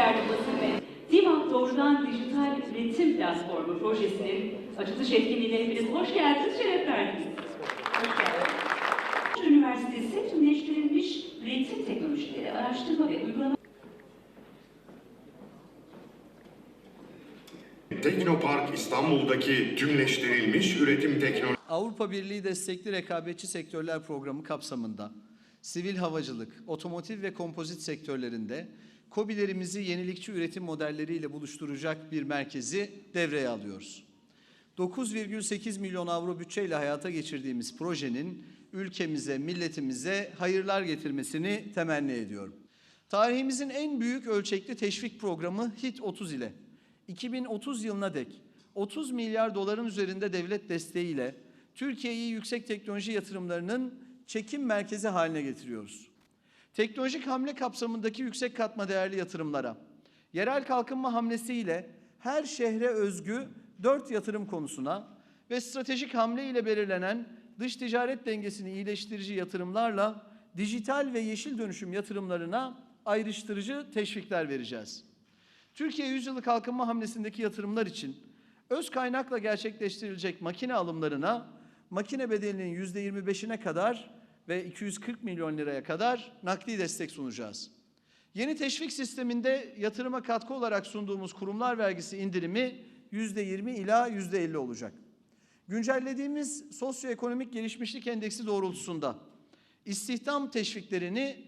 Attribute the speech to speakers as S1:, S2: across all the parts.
S1: değerli basın ve Divan Doğrudan Dijital Üretim Platformu projesinin açılış etkinliğine hepiniz hoş geldiniz, şeref verdiniz. Hoş geldiniz. Üniversitesi tümleştirilmiş üretim teknolojileri, araştırma ve uygulama
S2: Teknopark İstanbul'daki tümleştirilmiş üretim teknolojisi
S3: Avrupa Birliği destekli rekabetçi sektörler programı kapsamında sivil havacılık, otomotiv ve kompozit sektörlerinde KOBİ'lerimizi yenilikçi üretim modelleriyle buluşturacak bir merkezi devreye alıyoruz. 9,8 milyon avro bütçeyle hayata geçirdiğimiz projenin ülkemize, milletimize hayırlar getirmesini temenni ediyorum. Tarihimizin en büyük ölçekli teşvik programı HIT 30 ile 2030 yılına dek 30 milyar doların üzerinde devlet desteğiyle Türkiye'yi yüksek teknoloji yatırımlarının çekim merkezi haline getiriyoruz. Teknolojik hamle kapsamındaki yüksek katma değerli yatırımlara, yerel kalkınma hamlesiyle her şehre özgü dört yatırım konusuna ve stratejik hamle ile belirlenen dış ticaret dengesini iyileştirici yatırımlarla dijital ve yeşil dönüşüm yatırımlarına ayrıştırıcı teşvikler vereceğiz. Türkiye Yüzyılı Kalkınma Hamlesi'ndeki yatırımlar için öz kaynakla gerçekleştirilecek makine alımlarına makine bedelinin yüzde 25'ine kadar ve 240 milyon liraya kadar nakdi destek sunacağız. Yeni teşvik sisteminde yatırıma katkı olarak sunduğumuz kurumlar vergisi indirimi yüzde 20 ila yüzde 50 olacak. Güncellediğimiz sosyoekonomik gelişmişlik endeksi doğrultusunda istihdam teşviklerini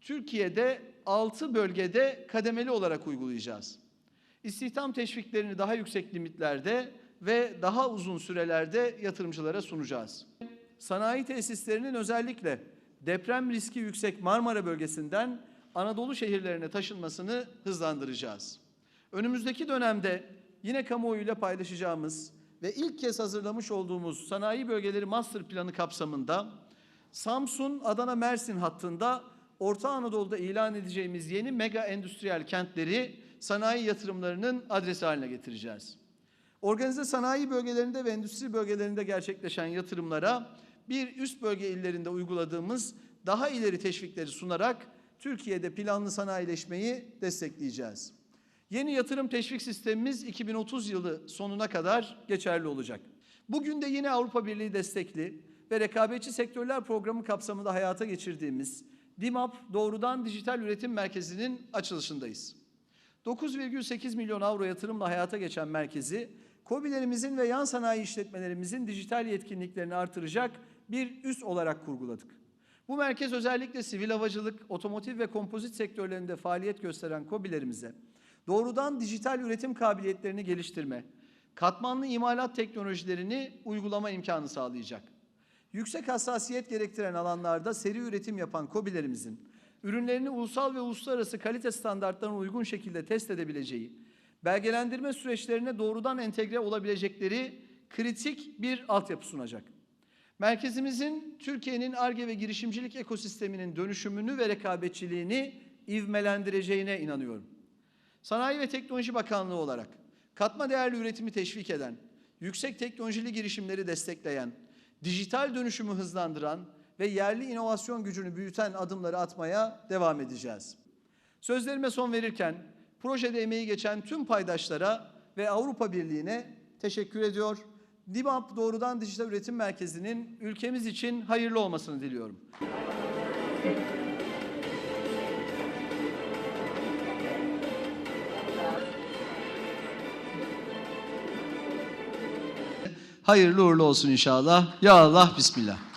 S3: Türkiye'de 6 bölgede kademeli olarak uygulayacağız. İstihdam teşviklerini daha yüksek limitlerde ve daha uzun sürelerde yatırımcılara sunacağız. Sanayi tesislerinin özellikle deprem riski yüksek Marmara bölgesinden Anadolu şehirlerine taşınmasını hızlandıracağız. Önümüzdeki dönemde yine kamuoyuyla paylaşacağımız ve ilk kez hazırlamış olduğumuz sanayi bölgeleri master planı kapsamında Samsun, Adana, Mersin hattında Orta Anadolu'da ilan edeceğimiz yeni mega endüstriyel kentleri sanayi yatırımlarının adresi haline getireceğiz. Organize sanayi bölgelerinde ve endüstri bölgelerinde gerçekleşen yatırımlara bir üst bölge illerinde uyguladığımız daha ileri teşvikleri sunarak Türkiye'de planlı sanayileşmeyi destekleyeceğiz. Yeni yatırım teşvik sistemimiz 2030 yılı sonuna kadar geçerli olacak. Bugün de yine Avrupa Birliği destekli ve rekabetçi sektörler programı kapsamında hayata geçirdiğimiz DİMAP Doğrudan Dijital Üretim Merkezi'nin açılışındayız. 9,8 milyon avro yatırımla hayata geçen merkezi, KOBİ'lerimizin ve yan sanayi işletmelerimizin dijital yetkinliklerini artıracak bir üs olarak kurguladık. Bu merkez özellikle sivil havacılık, otomotiv ve kompozit sektörlerinde faaliyet gösteren KOBİ'lerimize doğrudan dijital üretim kabiliyetlerini geliştirme, katmanlı imalat teknolojilerini uygulama imkanı sağlayacak. Yüksek hassasiyet gerektiren alanlarda seri üretim yapan KOBİ'lerimizin ürünlerini ulusal ve uluslararası kalite standartlarına uygun şekilde test edebileceği, belgelendirme süreçlerine doğrudan entegre olabilecekleri kritik bir altyapı sunacak. Merkezimizin Türkiye'nin ARGE ve girişimcilik ekosisteminin dönüşümünü ve rekabetçiliğini ivmelendireceğine inanıyorum. Sanayi ve Teknoloji Bakanlığı olarak katma değerli üretimi teşvik eden, yüksek teknolojili girişimleri destekleyen, dijital dönüşümü hızlandıran ve yerli inovasyon gücünü büyüten adımları atmaya devam edeceğiz. Sözlerime son verirken projede emeği geçen tüm paydaşlara ve Avrupa Birliği'ne teşekkür ediyor. DİMAP Doğrudan Dijital Üretim Merkezi'nin ülkemiz için hayırlı olmasını diliyorum. Hayırlı uğurlu olsun inşallah. Ya Allah, Bismillah.